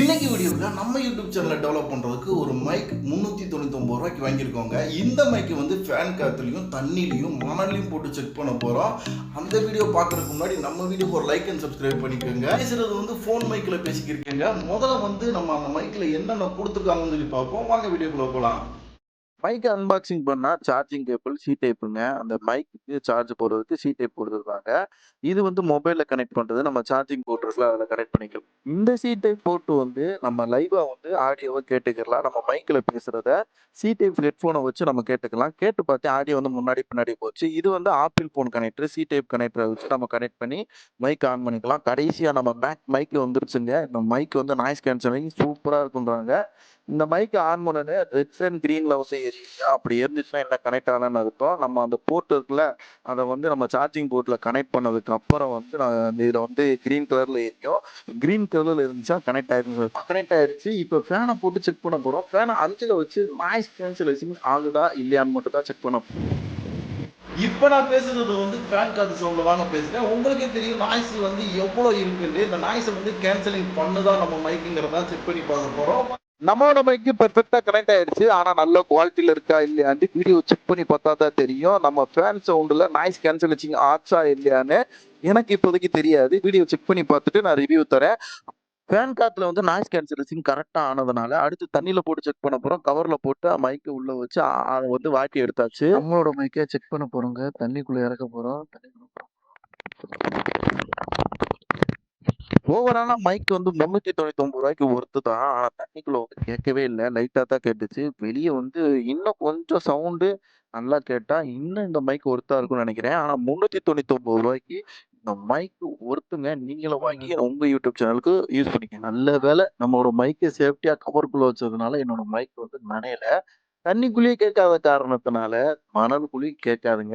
இன்னைக்கு வீடியோவில் நம்ம யூடியூப் சேனலை டெவலப் பண்ணுறதுக்கு ஒரு மைக் முந்நூற்றி தொண்ணூத்தொம்பது ரூபாய்க்கு வாங்கியிருக்கோங்க. இந்த மைக்கு வந்து ஃபேன் காற்றுலையும் தண்ணிலையும் மணலையும் போட்டு செக் பண்ண போகிறோம் அந்த வீடியோ பார்க்கறதுக்கு முன்னாடி நம்ம வீடியோக்கு ஒரு லைக் அண்ட் சப்ஸ்கிரைப் பண்ணிக்கோங்க. பேசுறது வந்து ஃபோன் மைக்கில் பேசிக்கிருக்கேங்க. முதல்ல வந்து நம்ம அந்த மைக்கில் என்னென்ன கொடுத்துருக்காங்கன்னு சொல்லி பார்ப்போம். வாங்க வீடியோக்குள்ளே போகலாம் மைக் அன்பாக்சிங் பண்ணால் சார்ஜிங் கேபிள் சி டைப்புங்க அந்த மைக்கு சார்ஜ் போடுறதுக்கு சி டைப் கொடுத்துருக்காங்க இது வந்து மொபைலில் கனெக்ட் பண்ணுறது நம்ம சார்ஜிங் போட்டுருக்கலாம் அதில் கனெக்ட் பண்ணிக்கலாம். இந்த சி டைப் போட்டு வந்து நம்ம லைவாக வந்து ஆடியோவை கேட்டுக்கலாம். நம்ம மைக்கில் பேசுகிறத சி டைப் ஹெட்ஃபோனை வச்சு நம்ம கேட்டுக்கலாம். கேட்டு பார்த்து ஆடியோ வந்து முன்னாடி பின்னாடி போச்சு. இது வந்து Apple phone connector C type கனெக்டரை வச்சு நம்ம கனெக்ட் பண்ணி மைக் ஆன் பண்ணிக்கலாம். கடைசியாக நம்ம பேக் மைக்கு வந்துருச்சுங்க. இந்த மைக் வந்து நாய்ஸ் கேன்சலிங் சூப்பராக இருக்குன்றாங்க இந்த மைக் ஆன் பண்ணது ரெட் அண்ட் க்ரீனில் வந்து சரி அப்படி இருந்துச்சுன்னா என்ன கனெக்ட் ஆகலன்னு அர்த்தம். நம்ம அந்த போர்ட் இருக்குல்ல அதை வந்து நம்ம சார்ஜிங் போர்ட்டில் கனெக்ட் பண்ணதுக்கு அப்புறம் வந்து நான் இதில் வந்து கிரீன் கலர்ல எரியும் கிரீன் கலரில் இருந்துச்சா கனெக்ட் ஆயிருக்கு கனெக்ட் ஆயிடுச்சு இப்போ ஃபேனை போட்டு செக் பண்ண போகிறோம் ஃபேனை அஞ்சில் வச்சு நாய்ஸ் கேன்சலேஷன் ஆகுதா இல்லையான்னு மட்டும் தான் செக் பண்ண போகிறோம் இப்போ நான் பேசுறது வந்து ஃபேன் காத்து சவுண்டில் தாங்க பேசுகிறேன் உங்களுக்கே தெரியும் நாய்ஸ் வந்து எவ்வளோ இருக்குன்னு. இந்த நாய்ஸை வந்து கேன்சலிங் பண்ணுதா நம்ம மைக்குங்கிறதா செக் பண்ணி பார்க்க போகிறோம் நம்மளோட மைக்கு பெர்ஃபெக்டா கனெக்ட் ஆயிடுச்சு ஆனா நல்ல குவாலிட்டியில இருக்கா இல்லையான்னு வீடியோ செக் பண்ணி பார்த்தா தான் தெரியும். நம்ம ஃபேன் சவுண்டில் நாய்ஸ் கேன்சலேஷன் ஆச்சா இல்லையான்னு எனக்கு இப்போதைக்கு தெரியாது. வீடியோ செக் பண்ணி பார்த்துட்டு நான் ரிவ்யூ தரேன். ஃபேன் காத்துல வந்து நாய்ஸ் கேன்சலேஷன் கரெக்டாக ஆனதுனால அடுத்து தண்ணியில் போட்டு செக் பண்ண போகிறோம் கவரில் போட்டு மைக்கை உள்ளே வச்சு அதை வந்து வாட்டி எடுத்தாச்சு. நம்மளோட மைக்கை செக் பண்ண போகிறோங்க தண்ணிக்குள்ளே இறக்க போகிறோம் ஓவராலா மைக் வந்து முன்னூத்தி தொண்ணூத்தி ஒன்பது ரூபாய்க்கு ஒர்த்து தான் ஆனா தண்ணிக்குள்ள வந்து கேட்கவே இல்லை. லைட்டா தான் கேட்டுச்சு. வெளியே வந்து இன்னும் கொஞ்சம் சவுண்டு நல்லா கேட்டா இன்னும் இந்த மைக் ஒர்த்தா இருக்கும்னு நினைக்கிறேன். ஆனா முன்னூத்தி தொண்ணூத்தி ஒன்பது ரூபாய்க்கு இந்த மைக் ஒருத்துங்க நீங்களும் வாங்கி உங்க யூடியூப் சேனலுக்கு யூஸ் பண்ணிக்கங்க. நல்ல வேலை நம்மளோட மைக்கை சேஃப்டியா கவருக்குள்ள வச்சதுனால என்னோட மைக் வந்து நனையல. தண்ணிக்குள்ளேயே கேட்காத காரணத்தினால மணலுக்குள்ளேயும் கேட்காதுங்க.